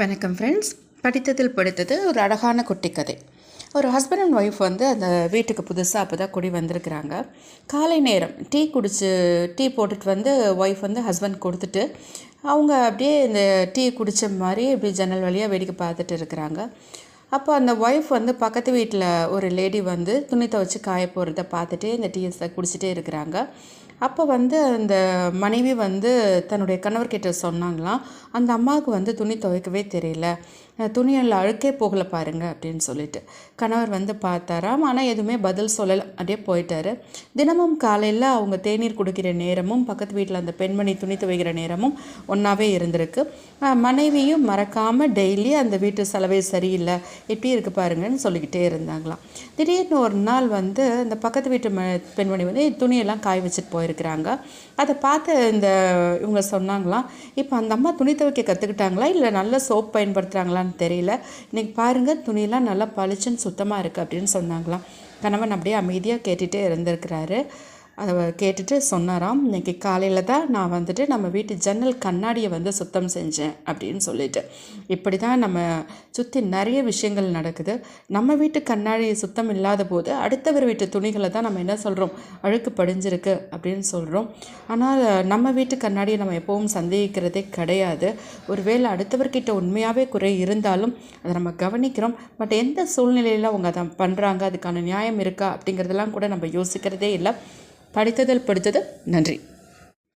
வணக்கம் ஃப்ரெண்ட்ஸ் படித்ததில் படித்தது ஒரு அழகான குட்டி கதை ஒரு ஹஸ்பண்ட் அண்ட் ஒய்ஃப் வந்து அந்த வீட்டுக்கு புதுசாக அப்போ தான் குடி வந்திருக்கிறாங்க. காலை நேரம் டீ குடிச்சு டீ போட்டுட்டு வந்து ஒய்ஃப் வந்து ஹஸ்பண்ட் கொடுத்துட்டு அவங்க அப்படியே இந்த டீ குடித்த மாதிரி இப்படி ஜன்னல் வழியாக வேடிக்கை பார்த்துட்டு இருக்கிறாங்க. அப்போ அந்த ஒய்ஃப் வந்து பக்கத்து வீட்டில் ஒரு லேடி வந்து துணி துவைச்சி காய போகிறத பார்த்துட்டே இந்த டீஸை குடிச்சிட்டே இருக்கிறாங்க. அப்போ வந்து அந்த மனைவி வந்து தன்னுடைய கணவர்கிட்ட சொன்னாங்களாம் அந்த அம்மாவுக்கு வந்து துணி துவைக்கவே தெரியல. துணியில் அழுக்கே போகலை பாருங்கள் அப்படின்னு சொல்லிட்டு. கணவர் வந்து பார்த்தாராம். ஆனால் எதுவுமே பதில் சொல்லலை. அப்படியே போயிட்டாரு. தினமும் காலையில் அவங்க தேநீர் குடிக்கிற நேரமும் பக்கத்து வீட்டில் அந்த பெண்மணி துணி துவைக்கிற நேரமும் ஒன்றாவே இருந்திருக்கு. மனைவியும் மறக்காமல் டெய்லி அந்த வீட்டு செலவே சரியில்லை. எப்படி இருக்கு பாருங்கன்னு சொல்லிக்கிட்டே இருந்தாங்களாம். திடீர்னு ஒரு நாள் வந்து அந்த பக்கத்து வீட்டு ம பெண்மணி வந்து துணியெல்லாம் காய வச்சுட்டு இருக்கிறாங்க அதை பார்த்து இந்த இவங்க சொன்னாங்களாம் இப்போ அந்த அம்மா துணி துவைக்க கற்றுக்கிட்டாங்களா இல்லை நல்ல சோப் பயன்படுத்துகிறாங்களான்னு தெரியல. இன்னைக்கு பாருங்கள் துணியெல்லாம் நல்லா பளிச்சுன்னு சுத்தமாக இருக்குது அப்படின்னு சொன்னாங்களாம். கணவன் அப்படியே அமைதியாக கேட்டுகிட்டே இருந்திருக்கிறாரு. அதை கேட்டுட்டு சொன்னாராம். இன்றைக்கி காலையில் தான் நான் வந்துட்டு நம்ம வீட்டு ஜன்னல் கண்ணாடியை வந்து சுத்தம் செஞ்சேன் அப்படின்னு சொல்லிட்டு. இப்படி தான் நம்ம சுற்றி நிறைய விஷயங்கள் நடக்குது. நம்ம வீட்டு கண்ணாடி சுத்தம் இல்லாத போது அடுத்தவர் வீட்டு துணிகளை தான் நம்ம என்ன சொல்கிறோம் அழுக்கு படிஞ்சிருக்கு அப்படின்னு சொல்கிறோம் ஆனால் நம்ம வீட்டு கண்ணாடியை நம்ம எப்பவும் சந்தேகிக்கிறதே கிடையாது. ஒருவேளை அடுத்தவர்கிட்ட உண்மையாகவே குறை இருந்தாலும் அதை நம்ம கவனிக்கிறோம். பட் எந்த சூழ்நிலையில் அவங்க அதை பண்ணுறாங்க அதுக்கான நியாயம் இருக்கா? அப்படிங்கிறதெல்லாம் கூட நம்ம யோசிக்கிறதே இல்லை. படித்ததில் படித்தது நன்றி.